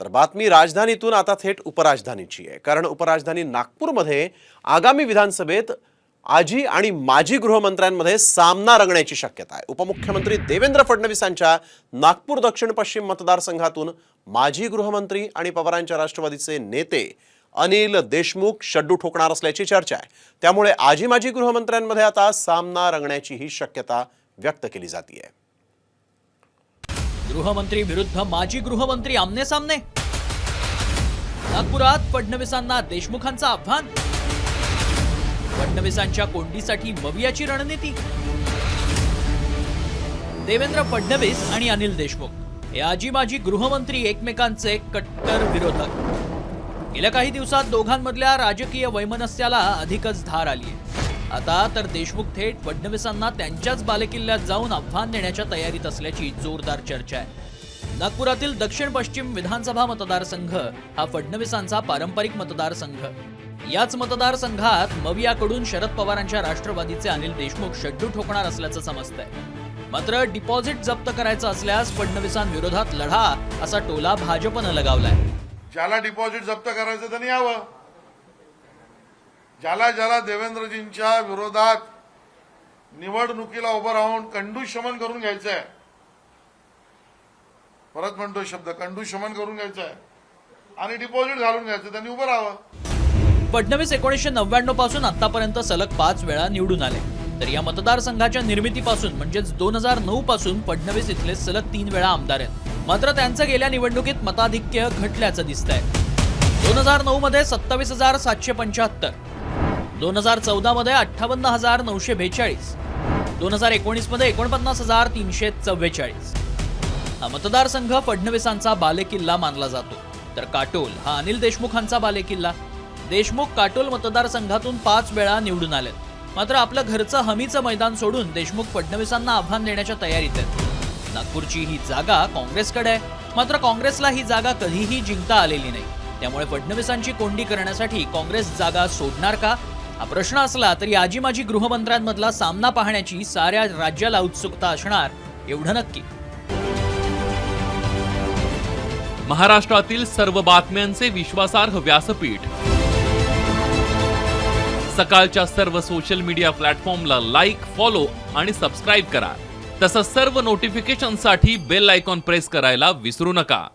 तर बातमी राजधानीतून आता थेट उपराजधानीची आहे. कारण उपराजधानी नागपूरमध्ये आगामी विधानसभेत आजी आणि माजी गृहमंत्र्यांमध्ये सामना रंगण्याची शक्यता आहे. उपमुख्यमंत्री देवेंद्र फडणवीसांच्या नागपूर दक्षिण पश्चिम मतदारसंघातून माजी गृहमंत्री आणि पवारांच्या राष्ट्रवादीचे नेते अनिल देशमुख शड्डू ठोकणार असल्याची चर्चा आहे. त्यामुळे आजी माजी गृहमंत्र्यांमध्ये आता सामना रंगण्याची ही शक्यता व्यक्त केली जाते गृहमंत्री विरुद्ध माजी गृहमंत्री आमने सामने. नागपुरात फडणवीसांना देशमुखांचं आव्हान. फडणवीसांच्या कोंडीसाठी मवियाची रणनीती. देवेंद्र फडणवीस आणि अनिल देशमुख हे आजी माजी गृहमंत्री एकमेकांचे कट्टर विरोधक. गेल्या काही दिवसात दोघांमधल्या राजकीय वैमनस्याला अधिकच धार आली आहे आता तर देशमुख थेट फडणवीसांना त्यांच्याच बालेकिल्ल्यात जाऊन आव्हान देण्याच्या तयारीत असल्याची जोरदार चर्चा आहे. नागपुरातील दक्षिण पश्चिम विधानसभा मतदारसंघ हा फडणवीसांचा पारंपरिक मतदारसंघ. याच मतदारसंघात मवियाकडून शरद पवारांच्या राष्ट्रवादीचे अनिल देशमुख शड्डू ठोकणार असल्याचं समजतंय. मात्र डिपॉझिट जप्त करायचं असल्यास फडणवीसांविरोधात लढा असा टोला भाजपनं लगावलाय. ज्याला डिपॉझिट जप्त करायचं त्यांनी यावं. ज्याला ज्याला देवेंद्रजींच्या विरोधात निवडणुकीला उभं राहून कंडू शमन करून घ्यायचं आहे परत म्हणतो शब्द कंडू शमन करून घ्यायचं आहे आणि डिपॉझिट घालून घ्यायचं त्यांनी उभं राहावं. फडणवीस एकोणीसशे नव्याण्णवपासून आतापर्यंत सलग पाच वेळा निवडून आले. तर या मतदारसंघाच्या निर्मितीपासून म्हणजेच दोन हजार नऊ पासून फडणवीस इथले सलग तीन वेळा आमदार आहेत. मात्र त्यांचं गेल्या निवडणुकीत मताधिक्य घटल्याचं दिसतंय. दोन हजार नऊ मध्ये सत्तावीस हजार सातशे पंच्याहत्तर दोन हजार चौदामध्ये अठ्ठावन्न हजार नऊशे बेचाळीस. दोन हजार एकोणीसमध्ये एकोणपन्नास हजार तीनशे चव्वेचाळीस. हा मतदारसंघ फडणवीसांचा बालेकिल्ला मानला जातो. तर काटोल हा अनिल देशमुखांचा बालेकिल्ला. देशमुख काटोल मतदारसंघातून पाच वेळा निवडून आले मात्र आपलं घरचं हमीचं मैदान सोडून देशमुख फडणवीसांना आव्हान देण्याच्या तयारीत आहेत. नागपूरची ही जागा काँग्रेसकडे आहे. मात्र काँग्रेसला ही जागा कधीही जिंकता आलेली नाही. त्यामुळे फडणवीसांची कोंडी करण्यासाठी काँग्रेस जागा सोडणार का? हा प्रश्न असला तरी आजी माजी गृहमंत्र्यांमधला सामना पाहण्याची साऱ्या राज्याला उत्सुकता असणार एवढं नक्की. महाराष्ट्रातील सर्व बातम्यांचे विश्वासार्ह व्यासपीठ. सकाळच्या सर्व सोशल मीडिया प्लॅटफॉर्मला लाईक फॉलो आणि सबस्क्राईब करा. तसंच सर्व नोटिफिकेशनसाठी बेल आयकॉन प्रेस करायला विसरू नका.